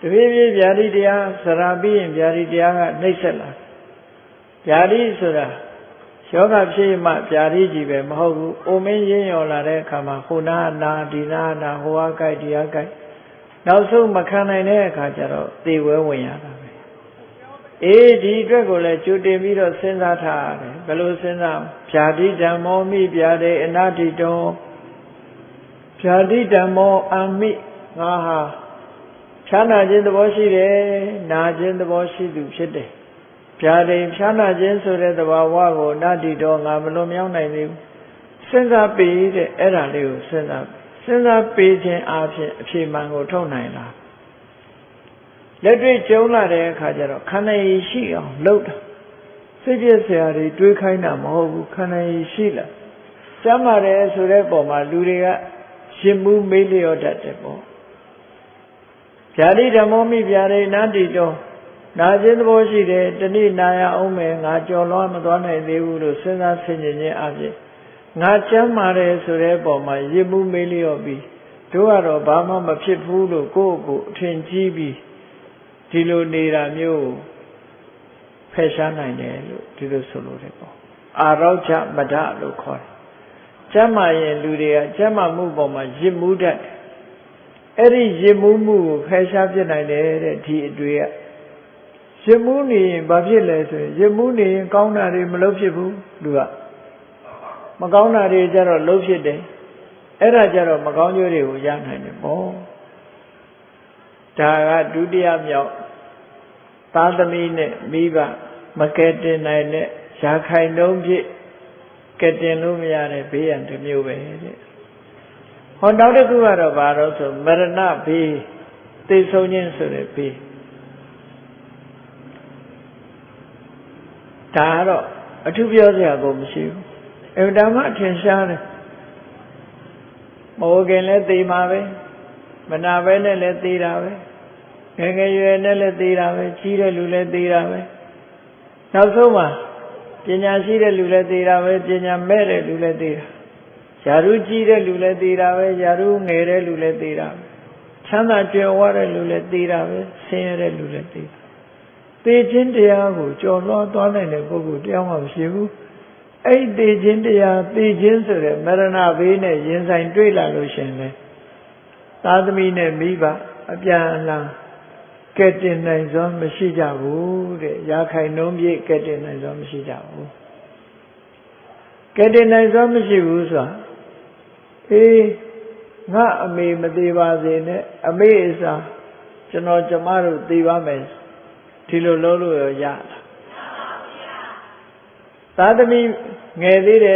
တပြေးပြေးဗျာတိတရားစရာပြီးရင်ဗျာတိတရားကနှိမ့်ဆက်လာဗျာတိဆိုတာယောဂဖြစ်မှဗျာတိကြီးပဲမဟုတ်ဘူးအိုမင်းရင်းရော်လာတဲ့အခါမှာဟိုနာနာဒီနာနာဟိုအားကြိုက်ဒီအားကြိုက်နောက်ဆုံးမခံနိုင်တဲ့အခါကျတော့သေဝဲဝင်ရတာပဲအေးဒီအတွက်ကိုလည်းကြိုတင်ပြီးတော့စဉ်းစားထားရတယ်ဘယ်လိုစဉ်းစားဗျာတိဓမ္မောမိဗျာတိအနာတိတောဗျာတိဓမ္မောအမိငါဟာ ဖြာနာခြင်းသဘောရှိတယ်နာခြင်းသဘောရှိသူဖြစ်တယ်ဗျာဒိန်ဖြာနာခြင်းဆိုတဲ့သဘာဝကိုနတ္တိတော့ငါမလွန်မြောက်နိုင်သေးဘူးစဉ်းစားပေတဲ့အဲ့ဒါလေးကိုစဉ်းစားစဉ်းစားပေခြင်းအပြင်အဖြေမှန်ကိုထုတ်နိုင်လားလက်တွေ့ကျုံလာတဲ့အခါကျတော့ခန္ဓာရည်ရှိအောင်လုပ်တာစိတ်ပြည့်စရာတွေတွေးခိုင်းတာမဟုတ်ဘူးခန္ဓာရည်ရှိလာကျမ်းပါတယ်ဆိုတဲ့ပုံမှာလူတွေကရှင်မှုမေးလျော့တတ်တယ်ပေါ့ ဗျာတိဓမ္မောမိဗျာတိနာတိတောနာခြင်းသဘောရှိတယ်တဏိနာရအောင်မယ်ငါကြော်လွှမ်းမသွားနိုင်သေးဘူးလို့စဉ်းစားဆင်ခြင်ခြင်းအပြင်ငါကျမ်းမာတယ်ဆိုတဲ့ပုံမှာရစ်မှုမေးလျော့ပြီးတို့ကတော့ဘာမှမဖြစ်ဘူးလို့ကိုယ့်ကိုယ်အထင်ကြီးပြီးဒီလိုနေတာမျိုးဖယ်ရှားနိုင်တယ်လို့ဒီလိုဆိုလို့တယ်ပေါ့အာရောချမဒလို့ခေါ်တယ်ကျမ်းမာရင်လူတွေကကျမ်းမာမှုပေါ်မှာရစ်မှုတတ်တယ် အဲ့ဒီရစ်မှုမှုကိုဖယ်ရှားပြနိုင်တယ်တဲ့ဒီအတွေ့ကရစ်မှုနေရင်ဘာဖြစ်လဲဆိုရင်ရစ်မှုနေရင်ကောင်းတာတွေမလုပ်ဖြစ်ဘူးလူကမကောင်းတာတွေကြတော့လုပ်ဖြစ်တယ်အဲ့ဒါကြတော့မကောင်းကျိုးတွေကိုရနိုင်တယ်ပေါ့ဒါကဒုတိယမြောက်သားသမီးနဲ့မိဘမကဲတင်နိုင်တဲ့ရာခိုင်နှုန်းဖြင့်ကဲတင်လို့မရတဲ့ဘေးရန်တစ်မျိုးပဲတဲ့ ဟောနောက်တစ်ခုကတော့ဘာလို့ဆိုမရဏဘေးသိဆုံးခြင်းဆိုတဲ့ဘေးဒါကတော့အထူးပြောစရာကိုမရှိဘူးအမှန်တမ်းအထင်ရှားတယ်မဟုတ်ခင်လဲသိမှာပဲမနာပဲနဲ့လည်းသိတာပဲငယ်ငယ်ရွယ်နဲ့လည်းသိတာပဲကြီးတဲ့လူလည်းသိတာပဲနောက်ဆုံးမှာပညာရှိတဲ့လူလည်းသိတာပဲပညာမဲ့တဲ့လူလည်းသိတာ ယာရုကြီးတဲ့လူလည်းသိတာပဲယာရုငယ်တဲ့လူလည်းသိတာပဲချမ်းသာကြွယ်ဝတဲ့လူလည်းသိတာပဲဆင်းရဲတဲ့လူလည်းသိတာသိခြင်းတရားကိုကြော်လွှားသွားနိုင်တဲ့ပုဂ္ဂိုလ်တရားမှမရှိဘူးအဲ့ဒီသိခြင်းတရားသိခြင်းဆိုတဲ့မရဏဘေးနဲ့ရင်ဆိုင်တွေ့လာလို့ရှင်လေသာသမီနဲ့မိဘအပြန်အလှန်ကဲတင်နိုင်စွာမရှိကြဘူးတဲ့ရာခိုင်နှုန်းပြည့်ကဲတင်နိုင်စွာမရှိကြဘူးကဲတင်နိုင်စွာမရှိဘူးဆိုတာ အေးငါအမေမသေးပါစေနဲ့အမေအစားကျွန်တော်ကျမတို့သေပါမယ်ဒီလိုလုပ်လို့ရရတာသာသမီငယ်သေးတယ်